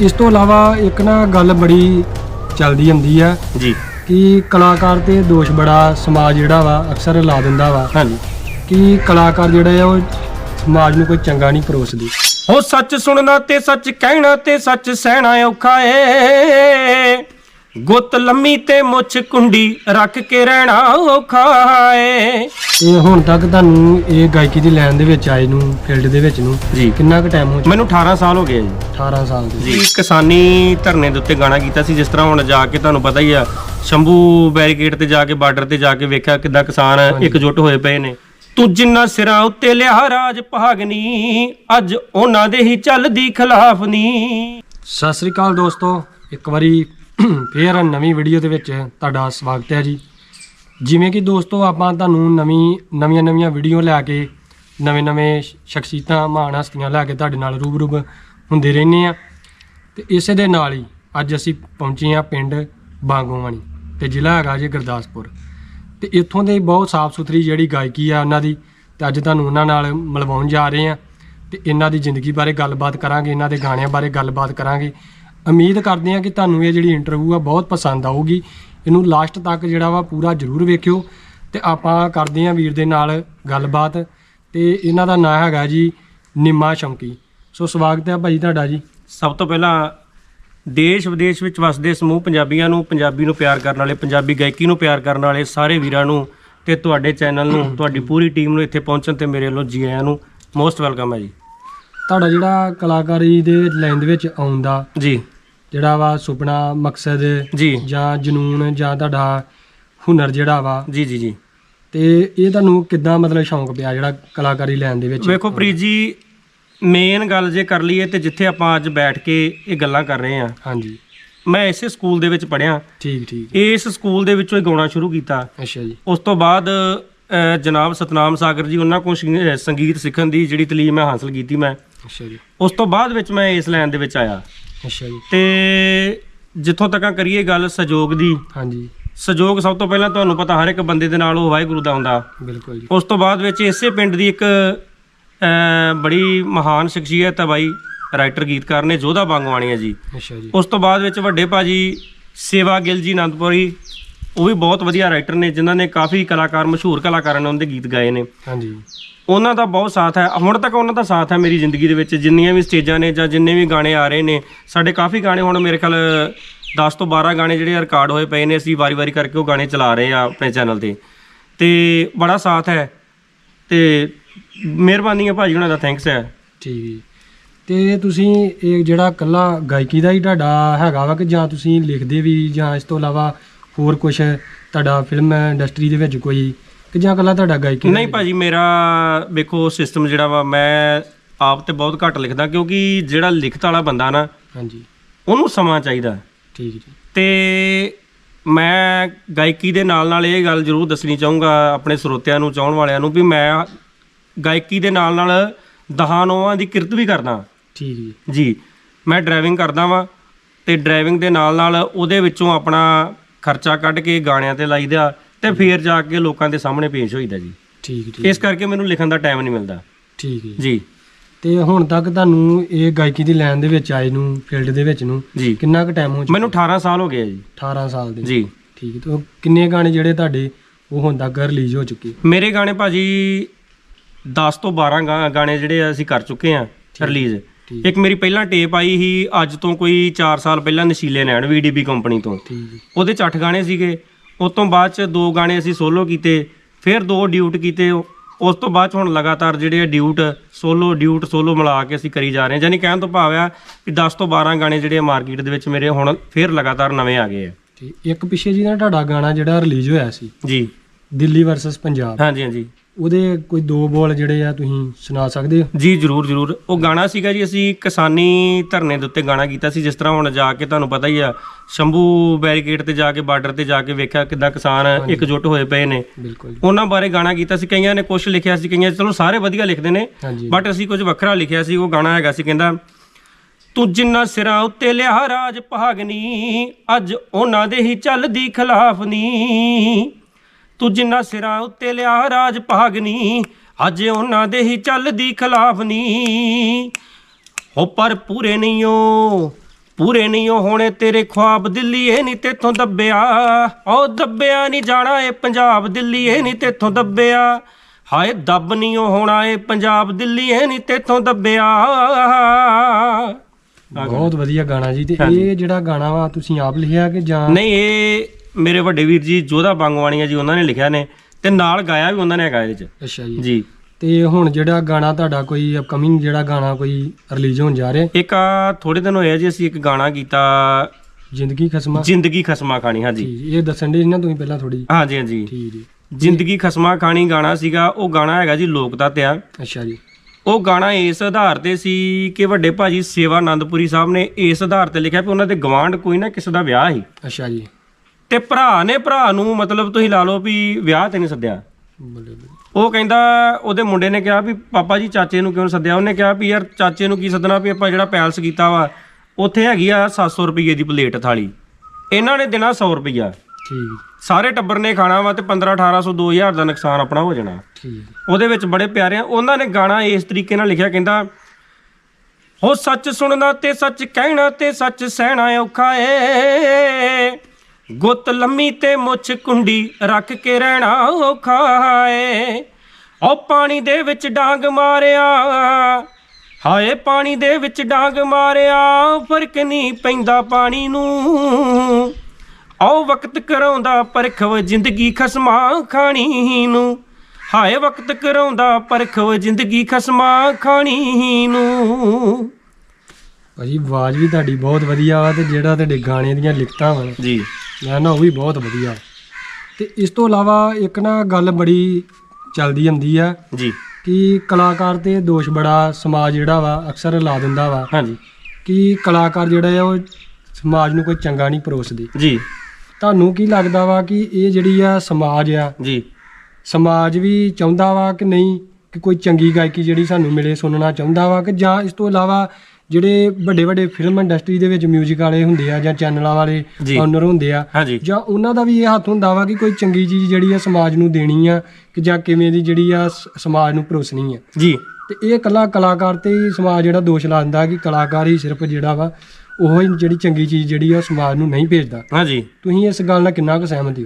ਇਸ ਤੋਂ ਇਲਾਵਾ ਇੱਕ ਨਾ ਗੱਲ ਬੜੀ ਚੱਲਦੀ ਹੁੰਦੀ ਆ ਜੀ। ਕਿ ਕਲਾਕਾਰ ਤੇ ਦੋਸ਼ ਬੜਾ ਸਮਾਜ ਜਿਹੜਾ ਵਾ ਅਕਸਰ ਲਾ ਦਿੰਦਾ ਵਾ। ਹਾਂਜੀ। ਕਿ ਕਲਾਕਾਰ ਜਿਹੜੇ ਆ ਉਹ ਸਮਾਜ ਨੂੰ ਕੋਈ ਚੰਗਾ ਨਹੀਂ ਪਰੋਸਦੇ। ਹੋ ਸੱਚ ਸੁਣਨਾ ਤੇ ਸੱਚ ਕਹਿਣਾ ਤੇ ਸੱਚ ਸਹਿਣਾ ਔਖਾ ਏ। ਗੁੱਤ ਲੰਮੀ ਤੇ ਮੁੱਛ ਕੁੰਡੀ ਰੱਖ ਕੇ ਰਹਿਣਾ ਔਖਾ ਏ ਤੇ ਹੁਣ ਤੱਕ ਤੁਹਾਨੂੰ ਇਹ ਗਾਇਕੀ ਦੀ ਲਾਈਨ ਦੇ ਵਿੱਚ ਆਏ ਨੂੰ ਫੀਲਡ ਦੇ ਵਿੱਚ ਨੂੰ ਜੀ। ਕਿੰਨਾ ਕੁ ਟਾਈਮ ਹੋ ਚੁੱਕਾ? ਮੈਨੂੰ 18 ਸਾਲ ਹੋ ਗਏ ਜੀ। 18 ਸਾਲ ਦੇ। ਜੀ। ਕਿਸਾਨੀ ਧਰਨੇ ਦੇ ਉੱਤੇ ਗਾਣਾ ਕੀਤਾ ਸੀ ਜਿਸ ਤਰ੍ਹਾਂ ਹੁਣ ਜਾ ਕੇ ਤੁਹਾਨੂੰ ਪਤਾ ਹੀ ਆ ਸ਼ੰਭੂ ਬੈਰੀਕੇਡ ਤੇ ਜਾ ਕੇ ਬਾਰਡਰ ਤੇ ਜਾ ਕੇ ਵੇਖਿਆ ਕਿੱਦਾਂ ਕਿਸਾਨ ਇਕਜੁੱਟ ਹੋਏ ਪਏ ਨੇ। ਤੂੰ ਜਿੰਨਾ ਸਿਰਾਂ ਉੱਤੇ ਲਿਆ ਰਾਜ ਭਾਗਨੀ ਅੱਜ ਉਹਨਾਂ ਦੇ ਹੀ ਚੱਲਦੀ ਖਿਲਾਫ ਨੀ। ਸਤਿ ਸ੍ਰੀ ਅਕਾਲ ਦੋਸਤੋ ਇੱਕ ਵਾਰੀ ਫੇਰ ਨਵੀਂ ਵੀਡੀਓ ਦੇ ਵਿੱਚ ਤੁਹਾਡਾ ਸਵਾਗਤ ਹੈ ਜੀ। ਜਿਵੇਂ ਕਿ ਦੋਸਤੋ, ਆਪਾਂ ਤੁਹਾਨੂੰ ਨਵੀਂ, ਨਵੀਆਂ ਨਵੀਆਂ ਵੀਡੀਓ ਲੈ ਕੇ, ਨਵੇਂ ਨਵੇਂ ਸ਼ਖਸੀਅਤਾਂ, ਮਹਾਨ ਹਸਤੀਆਂ ਲੈ ਕੇ ਤੁਹਾਡੇ ਨਾਲ ਰੂਬਰੂ ਹੁੰਦੇ ਰਹਿੰਦੇ ਆ ਤੇ ਇਸੇ ਦੇ ਨਾਲ ਹੀ ਅੱਜ ਅਸੀਂ ਪਹੁੰਚੇ ਆ ਪਿੰਡ ਬਾਂਗੋਵਾਣੀ ਤੇ ਜ਼ਿਲ੍ਹਾ ਹੈਗਾ ਜੀ ਗੁਰਦਾਸਪੁਰ। ਤੇ ਇੱਥੋਂ ਦੇ ਬਹੁਤ ਸਾਫ਼ ਸੁਥਰੀ ਜਿਹੜੀ ਗਾਇਕੀ ਆ ਉਹਨਾਂ ਦੀ ਤੇ ਅੱਜ ਤੁਹਾਨੂੰ ਉਹਨਾਂ ਨਾਲ ਮਿਲਵਾਉਣ ਜਾ ਰਹੇ ਆ ਤੇ ਇਹਨਾਂ ਦੀ ਜ਼ਿੰਦਗੀ ਬਾਰੇ ਗੱਲਬਾਤ ਕਰਾਂਗੇ, ਇਹਨਾਂ ਦੇ ਗਾਣਿਆਂ ਬਾਰੇ ਗੱਲਬਾਤ ਕਰਾਂਗੇ। ਉਮੀਦ ਕਰਦੇ ਆ ਕਿ ਤੁਹਾਨੂੰ ਇਹ ਜਿਹੜੀ ਇੰਟਰਵਿਊ ਆ ਬਹੁਤ ਪਸੰਦ ਆਊਗੀ। ਇਹਨੂੰ ਲਾਸਟ ਤੱਕ ਜਿਹੜਾ ਵਾ ਪੂਰਾ ਜ਼ਰੂਰ ਵੇਖਿਓ ਤੇ ਆਪਾਂ ਕਰਦੇ ਆ ਵੀਰ ਦੇ ਨਾਲ ਗੱਲਬਾਤ ਤੇ ਇਹਨਾਂ ਦਾ ਨਾਮ ਹੈਗਾ ਜੀ ਨਿੰਮਾ ਸ਼ੌਂਕੀ। ਸੋ ਸਵਾਗਤ ਹੈ ਭਾਜੀ ਤੁਹਾਡਾ ਜੀ। ਸਭ ਤੋਂ ਪਹਿਲਾਂ ਦੇਸ਼ ਵਿਦੇਸ਼ ਵਿੱਚ ਵਸਦੇ ਸਮੂਹ ਪੰਜਾਬੀਆਂ ਨੂੰ ਪੰਜਾਬੀ ਨੂੰ ਪਿਆਰ ਕਰਨ ਵਾਲੇ ਪੰਜਾਬੀ ਗਾਇਕੀ ਨੂੰ ਪਿਆਰ ਕਰਨ ਵਾਲੇ ਸਾਰੇ ਵੀਰਾਂ ਨੂੰ ਤੇ ਤੁਹਾਡੇ ਚੈਨਲ ਨੂੰ ਤੁਹਾਡੀ ਪੂਰੀ ਟੀਮ ਨੂੰ ਇੱਥੇ ਪਹੁੰਚਣ ਤੇ ਮੇਰੇ ਵੱਲੋਂ ਜੀ ਆਇਆਂ ਨੂੰ ਮੋਸਟ ਵੈਲਕਮ ਹੈ ਜੀ। ਤੁਹਾਡਾ ਜਿਹੜਾ ਕਲਾਕਾਰੀ ਦੇ ਲਾਈਨ ਦੇ ਵਿੱਚ ਆਉਣ ਦਾ ਜੀ। ਜਿਹੜਾ ਵਾ ਸੁਪਨਾ ਮਕਸਦ ਜੀ। ਜਾਂ ਜਨੂਨ ਜਾਂ ਤੁਹਾਡਾ ਹੁਨਰ ਜਿਹੜਾ ਵਾ। ਜੀ ਜੀ ਜੀ। ਤੇ ਇਹ ਤੁਹਾਨੂੰ ਕਿੱਦਾਂ ਮਤਲਬ ਸ਼ੌਂਕ ਪਿਆ ਜਿਹੜਾ ਕਲਾਕਾਰੀ ਲੈਣ ਦੇ ਵਿੱਚ? ਵੇਖੋ ਪ੍ਰੀਤ ਜੀ ਮੇਨ ਗੱਲ ਜੇ ਕਰ ਲਈਏ ਤੇ ਜਿੱਥੇ ਆਪਾਂ ਅੱਜ ਬੈਠ ਕੇ ਇਹ ਗੱਲਾਂ ਕਰ ਰਹੇ ਆ ਹਾਂਜੀ। ਮੈਂ ਇਸੇ ਸਕੂਲ ਦੇ ਵਿੱਚ ਪੜ੍ਹਿਆ। ਠੀਕ ਠੀਕ। ਇਸ ਸਕੂਲ ਦੇ ਵਿੱਚੋਂ ਹੀ ਗਾਉਣਾ ਸ਼ੁਰੂ ਕੀਤਾ। ਅੱਛਾ ਜੀ। ਉਸ ਤੋਂ ਬਾਅਦ ਅ, ਜਨਾਬ ਸਤਨਾਮ ਸਾਗਰ ਜੀ ਉਹਨਾਂ ਕੋਲ ਸੰਗੀ- ਅ, ਸੰਗੀਤ ਸਿੱਖਣ ਦੀ ਜਿਹੜੀ ਤਲੀਮ ਮੈਂ ਹਾਸਲ ਕੀਤੀ ਮੈਂ। ਅੱਛਾ ਜੀ। ਉਸ ਤੋਂ ਬਾਅਦ ਵਿੱਚ ਮੈਂ ਇਸ ਲਾਈਨ ਦੇ ਵਿੱਚ ਆਇਆ। ਅੱਛਾ ਜੀ। ਤੇ ਜਿੱਥੋਂ ਤੱਕ ਕਰੀਏ ਗੱਲ ਸਹਿਯੋਗ ਦੀ ਹਾਂਜੀ। ਸਹਿਯੋਗ ਸਭ ਤੋਂ ਪਹਿਲਾਂ ਤੁਹਾਨੂੰ ਪਤਾ ਹਰ ਇੱਕ ਬੰਦੇ ਦੇ ਨਾਲ ਉਹ ਵਾਹਿਗੁਰੂ ਦਾ ਹੁੰਦਾ। ਬਿਲਕੁਲ ਜੀ। ਉਸ ਤੋਂ ਬਾਅਦ ਵਿੱਚ ਇਸੇ ਪਿੰਡ ਦੀ ਇੱਕ ਬੜੀ ਮਹਾਨ ਸ਼ਖਸੀਅਤ ਹੈ ਬਾਈ ਰਾਈਟਰ ਗੀਤਕਾਰ ਨੇ ਜੋਧਾ ਬਾਂਗਵਾਣੀ ਹੈ ਜੀ। ਅੱਛਾ ਜੀ। ਉਸ ਤੋਂ ਬਾਅਦ ਵਿੱਚ ਵੱਡੇ ਭਾਜੀ ਸੇਵਾ ਗਿੱਲ ਜੀ ਅਨੰਦਪੁਰੀ ਉਹ ਵੀ ਬਹੁਤ ਵਧੀਆ ਰਾਈਟਰ ਨੇ ਜਿਨ੍ਹਾਂ ਨੇ ਕਾਫੀ ਕਲਾਕਾਰ ਮਸ਼ਹੂਰ ਕਲਾਕਾਰਾਂ ਨੇ ਉਹਨਾਂ ਦੇ ਗੀਤ ਗਾਏ ਨੇ। ਹਾਂਜੀ। ਉਹਨਾਂ ਦਾ ਬਹੁਤ ਸਾਥ ਹੈ। ਹੁਣ ਤੱਕ ਉਹਨਾਂ ਦਾ ਸਾਥ ਹੈ ਮੇਰੀ ਜ਼ਿੰਦਗੀ ਦੇ ਵਿੱਚ ਜਿੰਨੀਆਂ ਵੀ ਸਟੇਜਾਂ ਨੇ ਜਾਂ ਜਿੰਨੇ ਵੀ ਗਾਣੇ ਆ ਰਹੇ ਨੇ ਸਾਡੇ ਕਾਫੀ ਗਾਣੇ ਹੁਣ ਮੇਰੇ ਖਿਆਲ 10 ਤੋਂ 12 ਗਾਣੇ ਜਿਹੜੇ ਰਿਕਾਰਡ ਹੋਏ ਪਏ ਨੇ ਅਸੀਂ ਵਾਰੀ-ਵਾਰੀ ਕਰਕੇ ਉਹ ਗਾਣੇ ਚਲਾ ਰਹੇ ਆ ਆਪਣੇ ਚੈਨਲ ਤੇ। ਤੇ ਬੜਾ ਸਾਥ ਹੈ ਤੇ ਮਿਹਰਬਾਨੀ ਹੈ ਭਾਜੀ ਉਹਨਾਂ ਦਾ ਥੈਂਕਸ ਹੈ। ਠੀਕ ਜੀ। ਤੇ ਤੁਸੀਂ ਇਹ ਜਿਹੜਾ ਕੱਲਾ ਗਾਇਕੀ ਦਾ ਹੀ ਤੁਹਾਡਾ ਹੈਗਾ ਵਾ ਕਿ ਜਾਂ ਤੁਸੀਂ ਲਿਖਦੇ ਵੀ ਜਾਂ ਇਸ ਤੋਂ ਇਲਾਵਾ ਹੋਰ ਕੁਝ ਤੁਹਾਡਾ ਫਿਲਮ ਇੰਡਸਟਰੀ ਦੇ ਵਿੱਚ ਕੋਈ? ਕਿ ਜਾਂ ਕੱਲਾ ਤੁਹਾਡਾ ਗਾਇਕੀ ਨਹੀਂ ਭਾਜੀ ਮੇਰਾ ਵੇਖੋ ਸਿਸਟਮ ਜਿਹੜਾ ਵਾ ਮੈਂ ਆਪ ਤੇ ਬਹੁਤ ਘੱਟ ਲਿਖਦਾ ਕਿਉਂਕਿ ਜਿਹੜਾ ਲਿਖਤ ਵਾਲਾ ਬੰਦਾ ਨਾ ਹਾਂਜੀ। ਉਹਨੂੰ ਸਮਾਂ ਚਾਹੀਦਾ। ਠੀਕ ਜੀ। ਤੇ ਮੈਂ ਗਾਇਕੀ ਦੇ ਨਾਲ ਨਾਲ ਇਹ ਗੱਲ ਜ਼ਰੂਰ ਦੱਸਣੀ ਚਾਹੂੰਗਾ ਆਪਣੇ ਸਰੋਤਿਆਂ ਨੂੰ ਚਾਹਣ ਵਾਲਿਆਂ ਨੂੰ ਵੀ ਮੈਂ ਗਾਇਕੀ ਦੇ ਨਾਲ ਨਾਲ ਦਹਾਂ ਨੌਵਾਂ ਦੀ ਕਿਰਤ ਵੀ ਕਰਦਾ। ਠੀਕ ਜੀ। ਜੀ ਮੈਂ ਡਰਾਈਵਿੰਗ ਕਰਦਾ ਵਾਂ ਤੇ ਡਰਾਈਵਿੰਗ ਦੇ ਨਾਲ ਨਾਲ ਉਹਦੇ ਵਿੱਚੋਂ ਆਪਣਾ ਖਰਚਾ ਕੱਢ ਕੇ ਗਾਣਿਆਂ ਤੇ ਲਾਈਦਾ ਤੇ ਫੇਰ ਜਾ ਕੇ ਲੋਕਾਂ ਦੇ ਸਾਹਮਣੇ ਪੇਸ਼ ਹੋਈਦਾ ਜੀ। ਠੀਕ ਠੀਕ ਇਸ ਕਰਕੇ ਮੈਨੂੰ ਲਿਖਣ ਦਾ ਟਾਈਮ ਨਹੀਂ ਮਿਲਦਾ। ਠੀਕ ਜੀ। ਜੀ। ਤੇ ਹੁਣ ਤੱਕ ਤੁਹਾਨੂੰ ਇਹ ਗਾਇਕੀ ਦੀ ਲਾਈਨ ਦੇ ਵਿੱਚ ਆਏ ਨੂੰ ਫੀਲਡ ਦੇ ਵਿੱਚ ਨੂੰ ਜੀ। ਕਿੰਨਾ ਕੁ ਟਾਈਮ ਹੋ ਚੁੱਕਾ? ਮੈਨੂੰ 18 ਸਾਲ ਹੋ ਗਏ ਆ ਜੀ। 18 ਸਾਲ ਦੇ। ਜੀ। ਠੀਕ ਹੈ ਤੇ ਉਹ ਕਿੰਨੇ ਗਾਣੇ ਜਿਹੜੇ ਤੁਹਾਡੇ ਉਹ ਹੁਣ ਤੱਕ ਰਿਲੀਜ਼ ਹੋ ਚੁੱਕੇ? ਮੇਰੇ ਗਾਣੇ ਭਾਜੀ 10 ਤੋਂ 12 ਗਾ- ਗਾਣੇ ਜਿਹੜੇ ਆ ਅਸੀਂ ਕਰ ਚੁੱਕੇ ਆ ਰਿਲੀਜ਼ ਇੱਕ ਮੇਰੀ ਪਹਿਲਾਂ ਟੇਪ ਆਈ ਸੀ ਅੱਜ ਤੋਂ ਕੋਈ 4 ਸਾਲ ਪਹਿਲਾਂ ਨਸ਼ੀਲੇ ਨੈਣ ਵੀਡੀਪੀ ਕੰਪਨੀ ਤੋਂ। ਉਹਦੇ ਚ 8 ਗਾਣੇ ਸੀਗੇ। ਉਸ ਤੋਂ ਬਾਅਦ ਚ ਦੋ ਗਾਣੇ ਅਸੀਂ ਸੋਲੋ ਕੀਤੇ ਫਿਰ ਦੋ ਡਿਊਟ ਕੀਤੇ। ਉਸ ਤੋਂ ਬਾਅਦ 'ਚ ਹੁਣ ਲਗਾਤਾਰ ਜਿਹੜੇ ਡਿਊਟ ਸੋਲੋ ਡਿਊਟ ਸੋਲੋ ਮਿਲਾ ਕੇ ਅਸੀਂ ਕਰੀ ਜਾ ਰਹੇ ਹਾਂ। ਯਾਨੀ ਕਹਿਣ ਤੋਂ ਭਾਵ ਆ ਕਿ 10 ਤੋਂ 12 ਗਾਣੇ ਜਿਹੜੇ ਮਾਰਕੀਟ ਦੇ ਵਿੱਚ ਮੇਰੇ ਹੁਣ ਫਿਰ ਲਗਾਤਾਰ ਨਵੇਂ ਆ ਗਏ ਆ। ਇੱਕ ਪਿੱਛੇ ਜੀ ਨਾ ਤੁਹਾਡਾ ਗਾਣਾ ਜਿਹੜਾ ਰਿਲੀਜ਼ ਹੋਇਆ ਸੀ ਜੀ। ਦਿੱਲੀ ਵਰਸਸ ਪੰਜਾਬ। ਹਾਂਜੀ ਹਾਂਜੀ। ਉਹਦੇ ਕੋਈ ਦੋ ਬੋਲ ਜਿਹੜੇ ਆ ਤੁਸੀਂ ਸੁਣਾ ਸਕਦੇ ਹੋ? ਜੀ ਜਰੂਰ ਜਰੂਰ। ਉਹ ਗਾਣਾ ਸੀਗਾ ਜੀ ਅਸੀਂ ਕਿਸਾਨੀ ਧਰਨੇ ਦੇ ਉੱਤੇ ਗਾਣਾ ਕੀਤਾ ਸੀ ਜਿਸ ਤਰ੍ਹਾਂ ਹੁਣ ਜਾ ਕੇ ਤੁਹਾਨੂੰ ਪਤਾ ਹੀ ਆ ਸ਼ੰਭੂ ਬੈਰੀਕੇਡ ਤੇ ਜਾ ਕੇ ਬਾਰਡਰ ਤੇ ਜਾ ਕੇ ਵੇਖਿਆ ਕਿੱਦਾਂ ਕਿਸਾਨ ਇਕਜੁੱਟ ਹੋਏ ਪਏ ਨੇ। ਬਿਲਕੁਲ ਉਹਨਾਂ ਬਾਰੇ ਗਾਣਾ ਕੀਤਾ ਸੀ ਕਈਆਂ ਨੇ ਕੁਝ ਲਿਖਿਆ ਸੀ ਕਈਆਂ ਚਲੋ ਸਾਰੇ ਵਧੀਆ ਲਿਖਦੇ ਨੇ ਬਟ ਅਸੀਂ ਕੁਝ ਵੱਖਰਾ ਲਿਖਿਆ ਸੀ ਉਹ ਗਾਣਾ ਹੈਗਾ ਸੀ ਕਹਿੰਦਾ ਤੂੰ ਜਿੰਨਾ ਸਿਰਾਂ ਉੱਤੇ ਲਿਆ ਰਾਜ ਭਾਗਨੀ ਅੱਜ ਉਹਨਾਂ ਦੇ ਹੀ ਚੱਲਦੀ ਖਿਲਾਫ ਨੀ। ਤੂੰ ਜਿੰਨਾ ਸਿਰਾਂ ਉੱਤੇ ਲਿਆ ਰਾਜ ਭਾਗਨੀ ਅੱਜ ਉਹਨਾਂ ਦੇ ਹੀ ਚੱਲਦੀ ਖਿਲਾਫ ਨੀ ਹੋ ਪਰ ਪੂਰੇ ਨਹੀਂ ਓ ਪੂਰੇ ਨਹੀਂ ਹੋਣੇ ਤੇਰੇ ਖੁਆਬ ਦਿੱਲੀ ਇਹ ਨਹੀਂ ਤੇਥੋਂ ਦੱਬਿਆ। ਉਹ ਦੱਬਿਆ ਨਹੀਂ ਜਾਣਾ ਇਹ ਪੰਜਾਬ ਦਿੱਲੀ ਇਹ ਨਹੀਂ ਤੇਥੋਂ ਦੱਬਿਆ। ਹਾਏ ਦੱਬ ਨਹੀਂ ਹੋਣਾ ਇਹ ਪੰਜਾਬ ਦਿੱਲੀ ਇਹ ਨਹੀਂ ਤੇਥੋਂ ਦੱਬਿਆ। ਬਹੁਤ ਵਧੀਆ ਗਾਣਾ ਜੀ ਤੇ ਇਹ ਜਿਹੜਾ ਗਾਣਾ ਵਾ ਤੁਸੀਂ ਆਪ ਲਿਖਿਆ ਕਿ ਜਾਂ ਨਹੀਂ ਇਹ ਮੇਰੇ ਵੱਡੇ ਵੀਰ ਜੀ ਜੋਧਾ ਬੰਗਵਾਣੀਆ ਜੀ ਉਹਨਾਂ ਨੇ ਲਿਖਿਆ ਨੇ ਤੇ ਨਾਲ ਗਾਇਆ ਵੀ ਉਹਨਾਂ ਨੇ ਹੈਗਾ ਇਹਦੇ ਚ। ਅੱਛਾ ਜੀ। ਜੀ। ਤੇ ਹੁਣ ਜਿਹੜਾ ਗਾਣਾ ਤੁਹਾਡਾ ਕੋਈ ਅਪਕਮਿੰਗ ਜਿਹੜਾ ਗਾਣਾ ਕੋਈ ਰਿਲੀਜ਼ ਹੋਣ ਜਾ ਰਿਹਾ ਇੱਕ ਆ ਥੋੜੇ ਦਿਨ ਹੋਏ ਆ ਜੀ ਅਸੀਂ ਇੱਕ ਗਾਣਾ ਕੀਤਾ ਜ਼ਿੰਦਗੀ ਖਸਮਾ। ਜ਼ਿੰਦਗੀ ਖਸਮਾ ਖਾਣੀ ਹਾਂਜੀ। ਜੀ ਇਹ ਦੱਸਣ ਦੇ ਨਾ ਤੁਸੀਂ ਪਹਿਲਾਂ ਥੋੜੀ ਹਾਂਜੀ ਹਾਂਜੀ। ਠੀਕ ਜੀ। ਜ਼ਿੰਦਗੀ ਖਸਮਾ ਖਾਣੀ ਗਾਣਾ ਸੀਗਾ ਉਹ ਗਾਣਾ ਹੈਗਾ ਜੀ ਲੋਕ ਦਾ ਤਿਆ ਅੱਛਾ ਜੀ। ਉਹ ਗਾਣਾ ਇਸ ਆਧਾਰ ਤੇ ਸੀ ਕਿ ਵੱਡੇ ਭਾਜੀ ਸੇਵਾ ਆਨੰਦਪੁਰੀ ਸਾਹਿਬ ਨੇ ਇਸ ਆਧਾਰ ਤੇ ਲਿਖਿਆ ਵੀ ਉਹਨਾਂ ਦੇ ਗਵਾਂਢ ਕੋਈ ਨਾ ਕਿਸੇ ਦਾ ਵਿਆਹ ਸੀ। ਅੱਛਾ ਜੀ। ਤੇ ਭਰਾ ਨੇ ਭਰਾ ਨੂੰ ਮਤਲਬ ਤੁਸੀਂ ਲਾ ਲਓ ਵੀ ਵਿਆਹ ਤੇ ਨਹੀਂ ਸੱਦਿਆ। ਉਹ ਕਹਿੰਦਾ ਉਹਦੇ ਮੁੰਡੇ ਨੇ ਕਿਹਾ ਵੀ ਪਾਪਾ ਜੀ ਚਾਚੇ ਨੂੰ ਕਿਉਂ ਸੱਦਿਆ? ਉਹਨੇ ਕਿਹਾ ਵੀ ਯਾਰ ਚਾਚੇ ਨੂੰ ਕੀ ਸੱਦਣਾ ਵੀ ਆਪਾਂ ਜਿਹੜਾ ਪੈਲਸ ਕੀਤਾ ਵਾ ਉੱਥੇ ਹੈਗੀ ਆ 700 ਰੁਪਏ ਦੀ ਪਲੇਟ ਥਾਲੀ। ਇਹਨਾਂ ਨੇ ਦੇਣਾ 100 ਰੁਪਈਆ। ਠੀਕ। ਸਾਰੇ ਟੱਬਰ ਨੇ ਖਾਣਾ ਵਾ ਤੇ 15 1800 2000 ਦਾ ਨੁਕਸਾਨ ਆਪਣਾ ਹੋ ਜਾਣਾ। ਠੀਕ। ਉਹਦੇ ਵਿੱਚ ਬੜੇ ਪਿਆਰੇ ਆ। ਉਹਨਾਂ ਨੇ ਗਾਣਾ ਇਸ ਤਰੀਕੇ ਨਾਲ ਲਿਖਿਆ ਕਹਿੰਦਾ ਹੋ ਸੱਚ ਸੁਣਨਾ ਤੇ ਸੱਚ ਕਹਿਣਾ ਤੇ ਸੱਚ ਸਹਿਣਾ ਔਖਾ ਏ। ਗੁੱਤ ਲੰਮੀ ਤੇ ਮੁੱਛ ਕੁੰਡੀ ਰੱਖ ਕੇ ਰਹਿਣਾ ਔਖਾ ਏ ਉਹ ਪਾਣੀ ਦੇ ਵਿੱਚ ਡਾਂਗ ਮਾਰਿਆ ਹਾਏ ਪਾਣੀ ਦੇ ਵਿੱਚ ਡਾਂਗ ਮਾਰਿਆ ਫ਼ਰਕ ਨਹੀਂ ਪੈਂਦਾ ਪਾਣੀ ਨੂੰ। ਆਓ ਵਕਤ ਕਰਾਉਂਦਾ ਪਰਖਵ ਜ਼ਿੰਦਗੀ ਖਸਮਾ ਖਾਣੀ ਨੂੰ। ਹਾਏ ਵਕਤ ਕਰਾਉਂਦਾ ਪਰਖਵ ਜ਼ਿੰਦਗੀ ਖਸਮਾ ਖਾਣੀ ਨੂੰ। ਭਾਜੀ ਆਵਾਜ਼ ਵੀ ਤੁਹਾਡੀ ਬਹੁਤ ਵਧੀਆ ਵਾ ਤੇ ਜਿਹੜਾ ਤੁਹਾਡੇ ਗਾਣੇ ਦੀਆਂ ਲਿਖਤਾਂ ਵਾ। ਜੀ। ਮੈਂ ਨਾ ਉਹ ਵੀ ਬਹੁਤ ਵਧੀਆ। ਤੇ ਇਸ ਤੋਂ ਇਲਾਵਾ ਇੱਕ ਨਾ ਗੱਲ ਬੜੀ ਚੱਲਦੀ ਹੁੰਦੀ ਆ ਜੀ। ਕਿ ਕਲਾਕਾਰ ਤੇ ਦੋਸ਼ ਬੜਾ ਸਮਾਜ ਜਿਹੜਾ ਵਾ ਅਕਸਰ ਲਾ ਦਿੰਦਾ ਵਾ। ਹਾਂਜੀ। ਕਿ ਕਲਾਕਾਰ ਜਿਹੜਾ ਆ ਉਹ ਸਮਾਜ ਨੂੰ ਕੋਈ ਚੰਗਾ ਨਹੀਂ ਪਰੋਸਦੇ। ਜੀ। ਤੁਹਾਨੂੰ ਕੀ ਲੱਗਦਾ ਵਾ ਕਿ ਇਹ ਜਿਹੜੀ ਆ ਸਮਾਜ ਆ ਜੀ। ਸਮਾਜ ਵੀ ਚਾਹੁੰਦਾ ਵਾ ਕਿ ਨਹੀਂ ਕਿ ਕੋਈ ਚੰਗੀ ਗਾਇਕੀ ਜਿਹੜੀ ਸਾਨੂੰ ਮਿਲੇ ਸੁਣਨਾ ਚਾਹੁੰਦਾ ਵਾ ਕਿ ਜਾਂ ਇਸ ਤੋਂ ਇਲਾਵਾ ਜਿਹੜੇ ਵੱਡੇ ਵੱਡੇ ਫਿਲਮ ਇੰਡਸਟਰੀ ਦੇ ਵਿੱਚ 뮤직 ਵਾਲੇ ਹੁੰਦੇ ਆ ਜਾਂ ਚੈਨਲਾਂ ਵਾਲੇ। ਓਨਰ ਹੁੰਦੇ ਆ ਜਾਂ ਉਹਨਾਂ ਦਾ ਵੀ ਇਹ ਹੱਥ ਹੁੰਦਾ ਵਾ ਕਿ ਕੋਈ ਚੰਗੀ ਚੀਜ਼ ਜਿਹੜੀ ਆ ਸਮਾਜ ਨੂੰ ਦੇਣੀ ਆ ਕਿ ਜਾਂ ਕਿਵੇਂ ਦੀ ਜਿਹੜੀ ਆ ਸਮਾਜ ਨੂੰ ਪਰੋਸਣੀ ਆ। ਜੀ। ਤੇ ਇਹ ਇਕੱਲਾ ਕਲਾਕਾਰ ਤੇ ਹੀ ਸਮਾਜ ਜਿਹੜਾ ਦੋਸ਼ ਲਾਉਂਦਾ ਕਿ ਕਲਾਕਾਰ ਹੀ ਸਿਰਫ ਜਿਹੜਾ ਵਾ ਉਹ ਜਿਹੜੀ ਚੰਗੀ ਚੀਜ਼ ਜਿਹੜੀ ਆ ਸਮਾਜ ਨੂੰ ਨਹੀਂ ਭੇਜਦਾ। ਹਾਂਜੀ। ਤੁਸੀਂ ਇਸ ਗੱਲ ਨਾਲ ਕਿੰਨਾ ਕੁ ਸਹਿਮਤ ਹੋ?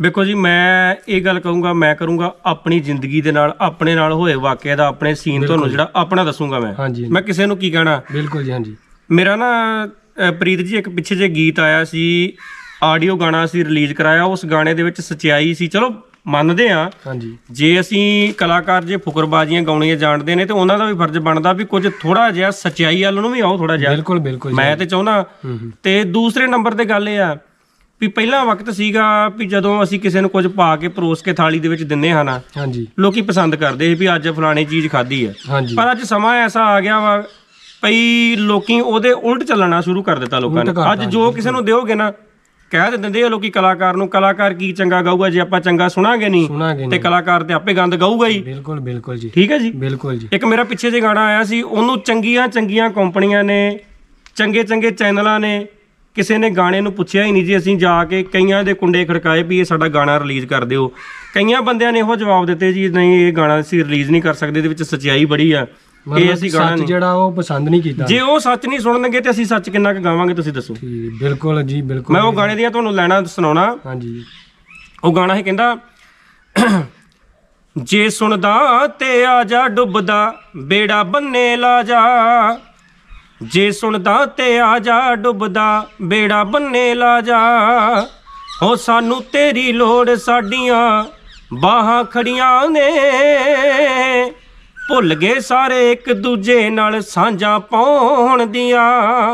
ਵੇਖੋ ਜੀ ਮੈਂ ਇਹ ਗੱਲ ਕਹੂੰਗਾ ਮੈਂ ਕਰੂੰਗਾ ਆਪਣੀ ਜ਼ਿੰਦਗੀ ਦੇ ਨਾਲ ਆਪਣੇ ਨਾਲ ਹੋਏ ਵਾਕਿਆ ਦਾ ਆਪਣੇ ਸੀਨ ਤੁਹਾਨੂੰ ਜਿਹੜਾ ਆਪਣਾ ਦੱਸੂੰਗਾ ਮੈਂ। ਹਾਂਜੀ ਮੈਂ ਕਿਸੇ ਨੂੰ ਕੀ ਕਹਿਣਾ? ਬਿਲਕੁਲ ਜੀ ਹਾਂਜੀ। ਮੇਰਾ ਨਾ ਅ, ਪ੍ਰੀਤ ਜੀ ਇੱਕ ਪਿੱਛੇ ਜੇ ਗੀਤ ਆਇਆ ਸੀ ਆਡੀਓ ਗਾਣਾ ਸੀ ਰਿਲੀਜ਼ ਕਰਾਇਆ ਉਸ ਗਾਣੇ ਦੇ ਵਿੱਚ ਸਚਾਈ ਸੀ। ਚਲੋ ਮੰਨਦੇ ਆ ਹਾਂਜੀ। ਜੇ ਅਸੀਂ ਕਲਾਕਾਰ ਜੇ ਫੁਕਰਬਾਜ਼ੀਆਂ ਗਾਉਣੀਆਂ ਜਾਣਦੇ ਨੇ ਤੇ ਉਹਨਾਂ ਦਾ ਵੀ ਫਰਜ਼ ਬਣਦਾ ਵੀ ਕੁਝ ਥੋੜਾ ਜਿਹਾ ਸਚਾਈ ਵੱਲ ਨੂੰ ਵੀ ਆਓ ਥੋੜਾ ਜਿਹਾ। ਬਿਲਕੁਲ ਬਿਲਕੁਲ ਜੀ। ਮੈਂ ਤੇ ਚਾਹੁੰਦਾ। ਹੂੰ ਹੂੰ। ਤੇ ਦੂਸਰੇ ਨੰਬਰ ਤੇ ਗੱਲ ਇਹ ਆ ਵੀ ਪਹਿਲਾ ਵਕਤ ਸੀਗਾ ਵੀ ਜਦੋਂ ਅਸੀਂ ਕਿਸੇ ਨੂੰ ਕੁਝ ਪਾ ਕੇ ਪਰੋਸ ਕੇ ਥਾਲੀ ਦੇ ਵਿੱਚ ਦਿੰਨੇ ਹਾਂ ਨਾ ਹਾਂਜੀ। ਲੋਕੀ ਪਸੰਦ ਕਰਦੇ ਸੀ ਵੀ ਅੱਜ ਫਲਾਣੀ ਚੀਜ਼ ਖਾਧੀ ਹਾਂਜੀ। ਪਰ ਅੱਜ ਸਮਾਂ ਐਸਾ ਆ ਗਿਆ ਵਾ ਭਈ ਲੋਕੀ ਉਹਦੇ ਉਲਟ ਚੱਲਣਾ ਸ਼ੁਰੂ ਕਰ ਦਿੱਤਾ ਲੋਕਾਂ ਉਲਟ ਨੇ। ਕਰਤਾ, ਅੱਜ ਜੋ ਕਿਸੇ ਨੂੰ ਦਿਓਗੇ ਨਾ ਕਹਿ ਤਾਂ ਦਿੰਦੇ ਆ ਲੋਕੀ ਕਲਾਕਾਰ ਨੂੰ ਕਲਾਕਾਰ ਕੀ ਚੰਗਾ ਗਾਊਗਾ ਜੇ ਆਪਾਂ ਚੰਗਾ ਸੁਣਾਂਗੇ ਨਹੀਂ ਤੇ ਨਹੀਂ। ਕਲਾਕਾਰ ਤੇ ਆਪੇ ਗੰਦ ਗਾਊਗਾ ਹੀ। ਬਿਲਕੁਲ ਬਿਲਕੁਲ ਜੀ। ਠੀਕ ਹੈ ਜੀ? ਬਿਲਕੁਲ ਜੀ। ਇੱਕ ਮੇਰਾ ਪਿੱਛੇ ਜੇ ਗਾਣਾ ਆਇਆ ਸੀ ਉਹਨੂੰ ਚੰਗੀਆਂ ਚੰਗੀਆਂ ਕੰਪਨੀਆਂ ਨੇ ਚੰਗੇ ਚੰਗੇ ਚੈਨਲਾਂ ਨੇ ਕਿਸੇ ਨੇ ਗਾਣੇ ਨੂੰ ਪੁੱਛਿਆ ਹੀ ਨਹੀਂ ਜੀ ਅਸੀਂ ਜਾ ਕੇ ਕਈਆਂ ਦੇ ਕੁੰਡੇ ਖੜਕਾਏ ਵੀ ਇਹ ਸਾਡਾ ਗਾਣਾ ਰਿਲੀਜ਼ ਕਰ ਦਿਓ। ਕਈਆਂ ਬੰਦਿਆਂ ਨੇ ਇਹੋ ਜਵਾਬ ਦਿੱਤੇ ਜੀ ਨਹੀਂ ਇਹ ਗਾਣਾ ਅਸੀਂ ਰਿਲੀਜ਼ ਨਹੀਂ ਕਰ ਸਕਦੇ ਇਹਦੇ ਵਿੱਚ ਸੱਚਾਈ ਬੜੀ ਆ ਇਹ ਅਸੀਂ ਗਾਣਾ ਸੱਚ ਜਿਹੜਾ ਉਹ ਪਸੰਦ ਨਹੀਂ ਕੀਤਾ। ਜੇ ਉਹ ਸੱਚ ਨਹੀਂ ਸੁਣਨਗੇ ਤੇ ਅਸੀਂ ਸੱਚ ਕਿੰਨਾ ਕੁ ਗਾਵਾਂਗੇ ਤੁਸੀਂ ਦੱਸੋ। ਠੀਕ ਬਿਲਕੁਲ ਜੀ ਬਿਲਕੁਲ ਮੈਂ ਉਹ ਗਾਣੇ ਦੀਆਂ ਤੁਹਾਨੂੰ ਲੈਣਾ ਸੁਣਾਉਣਾ। ਹਾਂਜੀ। ਉਹ ਗਾਣਾ ਹੈ ਕਹਿੰਦਾ ਜੇ ਸੁਣਦਾ ਤੇ ਆ ਜਾ ਡੁੱਬਦਾ ਬੇੜਾ ਬੰਨੇ ਲਾ ਜਾ। ਜੇ ਸੁਣਦਾ ਤੇ ਆ ਜਾ ਡੁੱਬਦਾ, ਬੇੜਾ ਬੰਨੇ ਲਾ ਜਾ। ਹੋ ਸਾਨੂੰ ਤੇਰੀ ਲੋੜ ਸਾਡੀਆਂ ਬਾਹਾਂ ਖੜੀਆਂ ਨੇ। ਭੁੱਲ ਗਏ ਸਾਰੇ ਇੱਕ ਦੂਜੇ ਨਾਲ ਸਾਂਝਾ ਪਾਉਣ ਦੀਆਂ।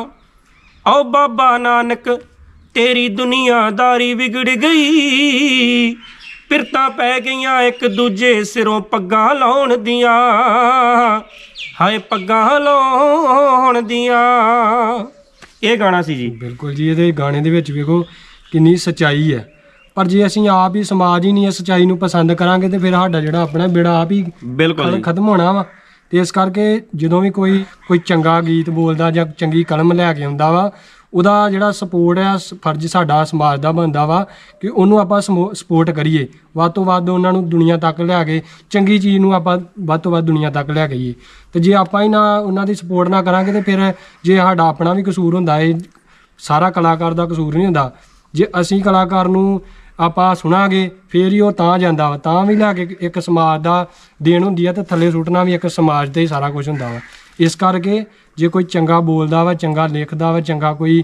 ਓ ਬਾਬਾ ਨਾਨਕ, ਤੇਰੀ ਦੁਨੀਆਦਾਰੀ ਵਿਗੜ ਗਈ। ਪਿਰਤਾਂ ਪੈ ਗਈਆਂ ਇੱਕ ਦੂਜੇ ਸਿਰੋਂ ਪੱਗਾਂ ਲਾਉਣ ਦੀਆਂ। ਹਾਏ ਪੱਗਾਂ ਲਾਉਣ ਦੀਆਂ। ਇਹ ਗਾਣਾ ਸੀ ਜੀ। ਬਿਲਕੁਲ ਜੀ ਇਹਦੇ ਗਾਣੇ ਦੇ ਵਿੱਚ ਵੇਖੋ ਕਿੰਨੀ ਸਚਾਈ ਹੈ। ਪਰ ਜੇ ਅਸੀਂ ਆਪ ਹੀ ਸਮਾਜ ਹੀ ਨਹੀਂ ਇਸ ਸਚਾਈ ਨੂੰ ਪਸੰਦ ਕਰਾਂਗੇ ਤੇ ਫਿਰ ਸਾਡਾ ਜਿਹੜਾ ਆਪਣਾ ਬੇੜਾ ਆਪ ਹੀ ਬਿਲਕੁਲ ਖਤਮ ਹੋਣਾ ਵਾ। ਤੇ ਇਸ ਕਰਕੇ ਜਦੋਂ ਵੀ ਕੋਈ ਕੋਈ ਚੰਗਾ ਗੀਤ ਬੋਲਦਾ ਜਾਂ ਚੰਗੀ ਕਲਮ ਲੈ ਕੇ ਆਉਂਦਾ ਵਾ ਉਹਦਾ ਜਿਹੜਾ ਸਪੋਰਟ ਆ ਸ- ਫਰਜ਼ ਸਾਡਾ ਸਮਾਜ ਦਾ ਬਣਦਾ ਵਾ ਕਿ ਉਹਨੂੰ ਆਪਾਂ ਸਪੋਰਟ ਕਰੀਏ। ਵੱਧ ਤੋਂ ਵੱਧ ਉਹਨਾਂ ਨੂੰ ਦੁਨੀਆ ਤੱਕ ਲਿਆ ਕੇ, ਚੰਗੀ ਚੀਜ਼ ਨੂੰ ਆਪਾਂ ਵੱਧ ਤੋਂ ਵੱਧ ਦੁਨੀਆ ਤੱਕ ਲਿਆ ਕੇ ਆਈਏ। ਤੇ ਜੇ ਆਪਾਂ ਹੀ ਨਾ ਉਹਨਾਂ ਦੀ ਸਪੋਰਟ ਨਾ ਕਰਾਂਗੇ ਤੇ ਫਿਰ ਜੇ ਸਾਡਾ ਆਪਣਾ ਵੀ ਕਸੂਰ ਹੁੰਦਾ, ਇਹ ਸਾਰਾ ਕਲਾਕਾਰ ਦਾ ਕਸੂਰ ਨਹੀਂ ਹੁੰਦਾ। ਜੇ ਅਸੀਂ ਕਲਾਕਾਰ ਨੂੰ ਆਪਾਂ ਸੁਣਾਂਗੇ, ਫੇਰ ਹੀ ਉਹ ਤਾਂ ਜਾਂਦਾ ਵਾ, ਤਾਂ ਵੀ ਲੈ ਕੇ ਇੱਕ ਸਮਾਜ ਦਾ ਦੇਣ ਹੁੰਦੀ ਆ ਤੇ ਥੱਲੇ ਸੁੱਟਣਾ ਵੀ ਇੱਕ ਸਮਾਜ ਤੇ ਹੀ ਸਾਰਾ ਕੁਝ ਹੁੰਦਾ ਵਾ। ਇਸ ਕਰਕੇ ਜੇ ਕੋਈ ਚੰਗਾ ਬੋਲਦਾ ਵਾ ਚੰਗਾ ਲਿਖਦਾ ਵਾ ਚੰਗਾ ਕੋਈ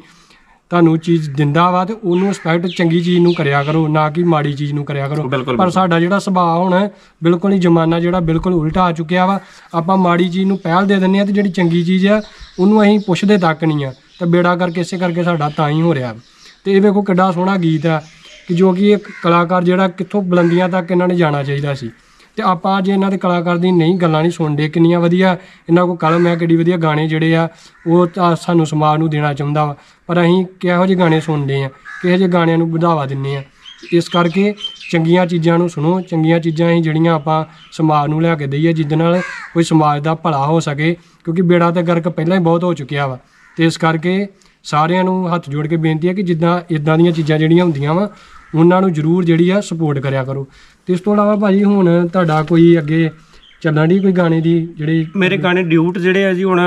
ਤੁਹਾਨੂੰ ਚੀਜ਼ ਦਿੰਦਾ ਵਾ ਤੇ ਉਹਨੂੰ ਰਿਸਪੈਕਟ ਚੰਗੀ ਚੀਜ਼ ਨੂੰ ਕਰਿਆ ਕਰੋ ਨਾ ਕਿ ਮਾੜੀ ਚੀਜ਼ ਨੂੰ ਕਰਿਆ ਕਰੋ। ਪਰ ਸਾਡਾ ਜਿਹੜਾ ਸੁਭਾਅ ਹੁਣ ਬਿਲਕੁਲ ਹੀ ਜ਼ਮਾਨਾ ਜਿਹੜਾ ਬਿਲਕੁਲ ਉਲਟਾ ਆ ਚੁੱਕਿਆ ਵਾ। ਆਪਾਂ ਮਾੜੀ ਚੀਜ਼ ਨੂੰ ਪਹਿਲ ਦੇ ਦਿੰਦੇ ਆ ਤੇ ਜਿਹੜੀ ਚੰਗੀ ਚੀਜ਼ ਆ ਉਹਨੂੰ ਅਸੀਂ ਪੁੱਛਦੇ ਤੱਕ ਨਹੀਂ ਆ। ਤੇ ਬੇੜਾ ਕਰਕੇ ਇਸੇ ਕਰਕੇ ਸਾਡਾ ਤਾਂ ਹੀ ਹੋ ਰਿਹਾ। ਤੇ ਇਹ ਵੇਖੋ ਕਿੱਡਾ ਸੋਹਣਾ ਗੀਤ ਆ ਕਿ ਜੋ ਕਿ ਇੱਕ ਕਲਾਕਾਰ ਜਿਹੜਾ ਕਿੱਥੋਂ ਬੁਲੰਦੀਆਂ ਤੱਕ ਇਹਨਾਂ ਨੇ ਜਾਣਾ ਚਾਹੀਦਾ ਸੀ। ਤੇ ਆਪਾਂ ਅੱਜ ਇਹਨਾਂ ਦੇ ਕਲਾਕਾਰ ਦੀ ਨਹੀਂ ਗੱਲਾਂ ਨਹੀਂ ਸੁਣਦੇ, ਕਿੰਨੀਆਂ ਵਧੀਆ, ਇਹਨਾਂ ਕੋਲ ਕਲਮ ਹੈ ਕਿੱਡੀ ਵਧੀਆ ਗਾਣੇ ਜਿਹੜੇ ਆ, ਉਹ ਤਾਂ ਸਾਨੂੰ ਸਮਾਜ ਨੂੰ ਦੇਣਾ ਚਾਹੁੰਦਾ ਵਾ। ਪਰ ਅਸੀਂ ਕਿਹੋ ਜਿਹੇ ਗਾਣੇ ਸੁਣਦੇ ਆ, ਕਿਹੋ ਜਿਹੇ ਗਾਣਿਆਂ ਨੂੰ ਵਧਾਵਾ ਦਿੰਦੇ ਆ। ਇਸ ਕਰਕੇ ਚੰਗੀਆਂ ਚੀਜ਼ਾਂ ਨੂੰ ਸੁਣੋ, ਚੰਗੀਆਂ ਚੀਜ਼ਾਂ ਹੀ ਜਿਹੜੀਆਂ ਆਪਾਂ ਸਮਾਜ ਨੂੰ ਲਿਆ ਕੇ ਦਈਏ ਜਿਸ ਨਾਲ ਕੋਈ ਸਮਾਜ ਦਾ ਭਲਾ ਹੋ ਸਕੇ, ਕਿਉਂਕਿ ਬੇੜਾ ਤੇ ਗਰਕ ਪਹਿਲਾਂ ਹੀ ਬਹੁਤ ਹੋ ਚੁੱਕਿਆ ਵਾ। ਤੇ ਇਸ ਕਰਕੇ ਸਾਰਿਆਂ ਨੂੰ ਹੱਥ ਜੋੜ ਕੇ ਬੇਨਤੀ ਹੈ ਕਿ ਜਿੱਦਾਂ, ਇਦਾਂ ਦੀਆਂ ਚੀਜ਼ਾਂ ਜਿਹੜੀਆਂ ਹੁੰਦੀਆਂ ਵਾ ਉਹਨਾਂ ਨੂੰ ਜ਼ਰੂਰ ਜਿਹੜੀ ਆ ਸਪੋਰਟ ਕਰਿਆ ਕਰੋ। ਤੇ ਇਸ ਤੋਂ ਇਲਾਵਾ ਭਾਜੀ ਹੁਣ ਤੁਹਾਡਾ ਕੋਈ ਅੱਗੇ ਚੱਲਣ ਦੀ ਕੋਈ ਗਾਣੇ ਦੀ ਜਿਹੜੀ ਮੇਰੇ ਗਾਣੇ ਡਿਊਟ ਜਿਹੜੇ ਆ ਜੀ ਹੁਣ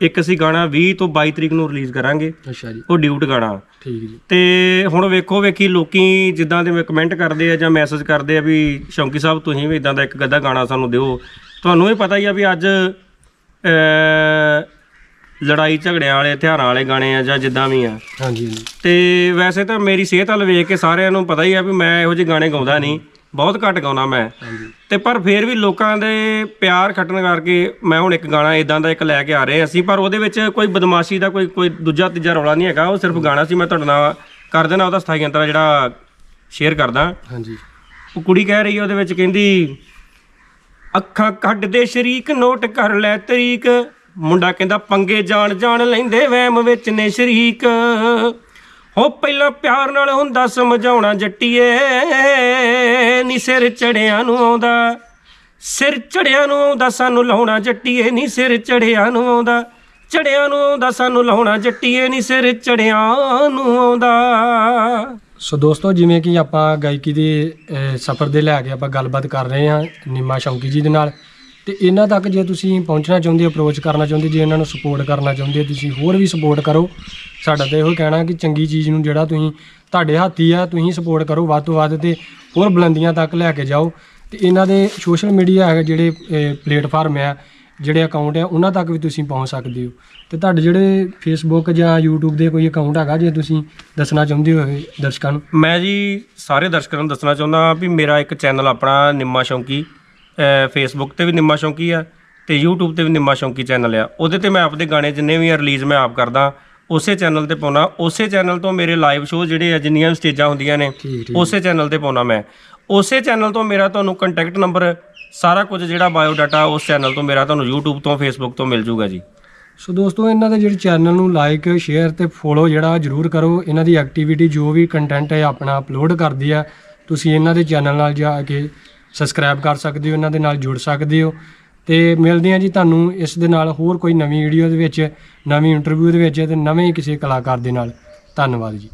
ਇੱਕ ਅਸੀਂ ਗਾਣਾ 20 ਤੋਂ 22 ਤਰੀਕ ਨੂੰ ਰਿਲੀਜ਼ ਕਰਾਂਗੇ। ਅੱਛਾ ਜੀ। ਉਹ ਡਿਊਟ ਗਾਣਾ। ਠੀਕ ਜੀ। ਤੇ ਹੁਣ ਵੇਖੋ ਵੇਖੀ ਲੋਕੀ ਜਿੱਦਾਂ ਦੇ ਕਮੈਂਟ ਕਰਦੇ ਆ ਜਾਂ ਮੈਸੇਜ ਕਰਦੇ ਆ ਵੀ ਸ਼ੌਂਕੀ ਸਾਹਿਬ ਤੁਸੀਂ ਵੀ ਇਦਾਂ ਦਾ ਇੱਕ ਗੱਦਾ ਗਾਣਾ ਸਾਨੂੰ ਦਿਓ। ਤੁਹਾਨੂੰ ਵੀ ਪਤਾ ਹੀ ਆ ਵੀ ਅੱਜ ਲੜਾਈ ਝਗੜਿਆਂ ਵਾਲੇ ਹਥਿਆਰਾਂ ਵਾਲੇ ਗਾਣੇ ਆ ਜਾਂ ਜਿੱਦਾਂ ਵੀ ਆ। ਹਾਂਜੀ ਹਾਂਜੀ। ਤੇ ਵੈਸੇ ਤਾਂ ਮੇਰੀ ਸਿਹਤ ਵੱਲ ਵੇਖ ਕੇ ਸਾਰਿਆਂ ਨੂੰ ਪਤਾ ਹੀ ਆ ਵੀ ਮੈਂ ਇਹੋ ਜਿਹੇ ਗਾਣੇ ਗਾਉਂਦਾ ਨਹੀਂ। ਬਹੁਤ ਘੱਟ ਗਾਉਣਾ ਮੈਂ। ਹਾਂਜੀ। ਤੇ ਪਰ ਫੇਰ ਵੀ ਲੋਕਾਂ ਦੇ ਪਿਆਰ ਖੱਟਣ ਕਰਕੇ ਮੈਂ ਹੁਣ ਇੱਕ ਗਾਣਾ ਇਦਾਂ ਦਾ ਇੱਕ ਲੈ ਕੇ ਆ ਰਹੇ ਅਸੀਂ ਪਰ ਉਹਦੇ ਵਿੱਚ ਕੋਈ ਬਦਮਾਸ਼ੀ ਦਾ ਕੋਈ ਕੋਈ ਦੂਜਾ ਤੀਜਾ ਰੌਲਾ ਨਹੀਂ ਹੈਗਾ। ਉਹ ਸਿਰਫ ਗਾਣਾ ਸੀ ਮੈਂ ਤੁਹਾਡੇ ਨਾਲ ਕਰ ਦੇਣਾ ਉਹਦਾ ਸਥਾਈ ਅੰਤਰਾ ਜਿਹੜਾ ਸ਼ੇਅਰ ਕਰਦਾ। ਹਾਂਜੀ। ਉਹ ਕੁੜੀ ਕਹਿ ਰਹੀ ਹੈ ਉਹਦੇ ਵਿੱਚ ਕਹਿੰਦੀ ਅੱਖਾਂ ਕੱਢ ਦੇ ਸ਼ਰੀਕ ਨੋਟ ਕਰ ਲੈ ਤਰੀਕ ਮੁੰਡਾ ਕਹਿੰਦਾ, ਪੰਗੇ ਜਾਣ ਜਾਣ ਲੈਂਦੇ ਵਹਿਮ ਵਿੱਚ ਨੇ ਸ਼ਰੀਕ। ਹੋ ਪਹਿਲਾਂ ਪਿਆਰ ਨਾਲ ਹੁੰਦਾ ਸਮਝਾਉਣਾ ਜੱਟੀਏ, ਨੀ ਸਿਰ ਚੜਿਆਂ ਨੂੰ ਆਉਂਦਾ। ਸਿਰ ਚੜਿਆਂ ਨੂੰ ਆਉਂਦਾ, ਸਾਨੂੰ ਲਾਉਣਾ ਜੱਟੀਏ, ਨੀ ਸਿਰ ਚੜਿਆਂ ਨੂੰ ਆਉਂਦਾ। ਚੜਿਆਂ ਨੂੰ ਆਉਂਦਾ, ਸਾਨੂੰ ਲਾਉਣਾ ਜੱਟੀਏ, ਨੀ ਸਿਰ ਚੜਿਆਂ ਨੂੰ ਆਉਂਦਾ। ਸੋ ਦੋਸਤੋ, ਜਿਵੇਂ ਕਿ ਆਪਾਂ ਗਾਇਕੀ ਦੇ ਸਫ਼ਰ ਦੇ ਲੈ ਕੇ ਆਪਾਂ ਗੱਲਬਾਤ ਕਰ ਰਹੇ ਹਾਂ, ਨਿੰਮਾ ਸ਼ੌਂਕੀ ਜੀ ਦੇ ਨਾਲ। ਤੇ ਇਹਨਾਂ ਤੱਕ ਜੇ ਤੁਸੀਂ ਪਹੁੰਚਣਾ ਚਾਹੁੰਦੇ ਹੋ ਅਪਰੋਚ ਕਰਨਾ ਚਾਹੁੰਦੇ, ਜੇ ਇਹਨਾਂ ਨੂੰ ਸਪੋਰਟ ਕਰਨਾ ਚਾਹੁੰਦੇ ਹੋ ਤੁਸੀਂ ਹੋਰ ਵੀ ਸਪੋਰਟ ਕਰੋ। ਸਾਡਾ ਤਾਂ ਇਹੋ ਕਹਿਣਾ ਕਿ ਚੰਗੀ ਚੀਜ਼ ਨੂੰ ਜਿਹੜਾ ਤੁਸੀਂ ਤੁਹਾਡੇ ਹੱਥੀ ਆ, ਤੁਸੀਂ ਸਪੋਰਟ ਕਰੋ ਵੱਧ ਤੋਂ ਵੱਧ ਤੇ ਹੋਰ ਬੁਲੰਦੀਆਂ ਤੱਕ ਲੈ ਕੇ ਜਾਓ। ਤੇ ਇਹਨਾਂ ਦੇ ਸੋਸ਼ਲ ਮੀਡੀਆ ਹੈ ਜਿਹੜੇ ਪਲੇਟਫਾਰਮ ਆ, ਜਿਹੜੇ ਅਕਾਊਂਟ ਆ, ਉਹਨਾਂ ਤੱਕ ਵੀ ਤੁਸੀਂ ਪਹੁੰਚ ਸਕਦੇ ਹੋ। ਤੇ ਤੁਹਾਡੇ ਜਿਹੜੇ ਫੇਸਬੁੱਕ ਜਾਂ YouTube ਦੇ ਕੋਈ ਅਕਾਊਂਟ ਹੈਗਾ, ਜੇ ਤੁਸੀਂ ਦੱਸਣਾ ਚਾਹੁੰਦੇ ਹੋ ਦਰਸ਼ਕਾਂ ਨੂੰ? ਮੈਂ ਜੀ ਸਾਰੇ ਦਰਸ਼ਕਾਂ ਨੂੰ ਦੱਸਣਾ ਚਾਹੁੰਦਾ ਵੀ ਮੇਰਾ ਇੱਕ ਚੈਨਲ ਆਪਣਾ ਨਿੰਮਾ ਸ਼ੌਂਕੀ ਫੇਸਬੁੱਕ ਤੇ ਵੀ ਨਿੰਮਾ ਸ਼ੌਂਕੀ ਆ ਤੇ YouTube ਤੇ ਵੀ ਨਿੰਮਾ ਸ਼ੌਂਕੀ ਚੈਨਲ ਆ। ਉਹਦੇ ਤੇ ਮੈਂ ਆਪਦੇ ਗਾਣੇ ਜਿੰਨੇ ਵੀ ਆ ਰਿਲੀਜ਼ ਮੈਂ ਆਪ ਕਰਦਾ। ਉਸੇ ਚੈਨਲ ਤੇ ਪਾਉਣਾ। ਉਸੇ ਚੈਨਲ ਤੋਂ ਮੇਰੇ ਲਾਈਵ ਸ਼ੋਅ ਜਿਹੜੇ ਆ ਜਿੰਨੀਆਂ ਵੀ ਸਟੇਜਾਂ ਹੁੰਦੀਆਂ ਨੇ ਉਸੇ ਚੈਨਲ ਤੇ ਪਾਉਣਾ ਮੈਂ। ਉਸੇ ਚੈਨਲ ਤੋਂ ਮੇਰਾ ਤੁਹਾਨੂੰ ਕੰਟੈਕਟ ਨੰਬਰ ਸਾਰਾ ਕੁਝ ਜਿਹੜਾ ਬਾਇਓ ਡਾਟਾ ਉਸ ਚੈਨਲ ਤੋਂ ਮੇਰਾ ਤੁਹਾਨੂੰ YouTube ਤੋਂ Facebook ਤੋਂ ਮਿਲ ਜੂਗਾ ਜੀ। ਸੋ ਦੋਸਤੋ ਇਹਨਾਂ ਦੇ ਜਿਹੜੇ ਚੈਨਲ ਨੂੰ ਲਾਈਕ ਸ਼ੇਅਰ ਤੇ ਫੋਲੋ ਜਿਹੜਾ ਜਰੂਰ ਕਰੋ। ਇਹਨਾਂ ਦੀ ਐਕਟੀਵਿਟੀ ਜੋ ਵੀ ਕੰਟੈਂਟ ਹੈ ਆਪਣਾ ਅਪਲੋਡ ਕਰਦੀ ਆ। ਤੁਸੀਂ ਇਹਨਾਂ ਦੇ ਚੈਨਲ ਨਾਲ ਜਾ ਕੇ ਸਬਸਕ੍ਰਾਈਬ ਕਰ ਸਕਦੇ ਹੋ, ਇਹਨਾਂ ਦੇ ਨਾਲ ਜੁੜ ਸਕਦੇ ਹੋ। ਤੇ ਮਿਲਦੇ ਹਾਂ ਜੀ ਤੁਹਾਨੂੰ ਇਸ ਦੇ ਨਾਲ ਹੋਰ ਕੋਈ ਨਵੀਂ ਵੀਡੀਓ ਦੇ ਵਿੱਚ, ਨਵੀਂ ਇੰਟਰਵਿਊ ਦੇ ਵਿੱਚ ਤੇ ਨਵੇਂ ਕਿਸੇ ਕਲਾਕਾਰ ਦੇ ਨਾਲ। ਧੰਨਵਾਦ ਜੀ।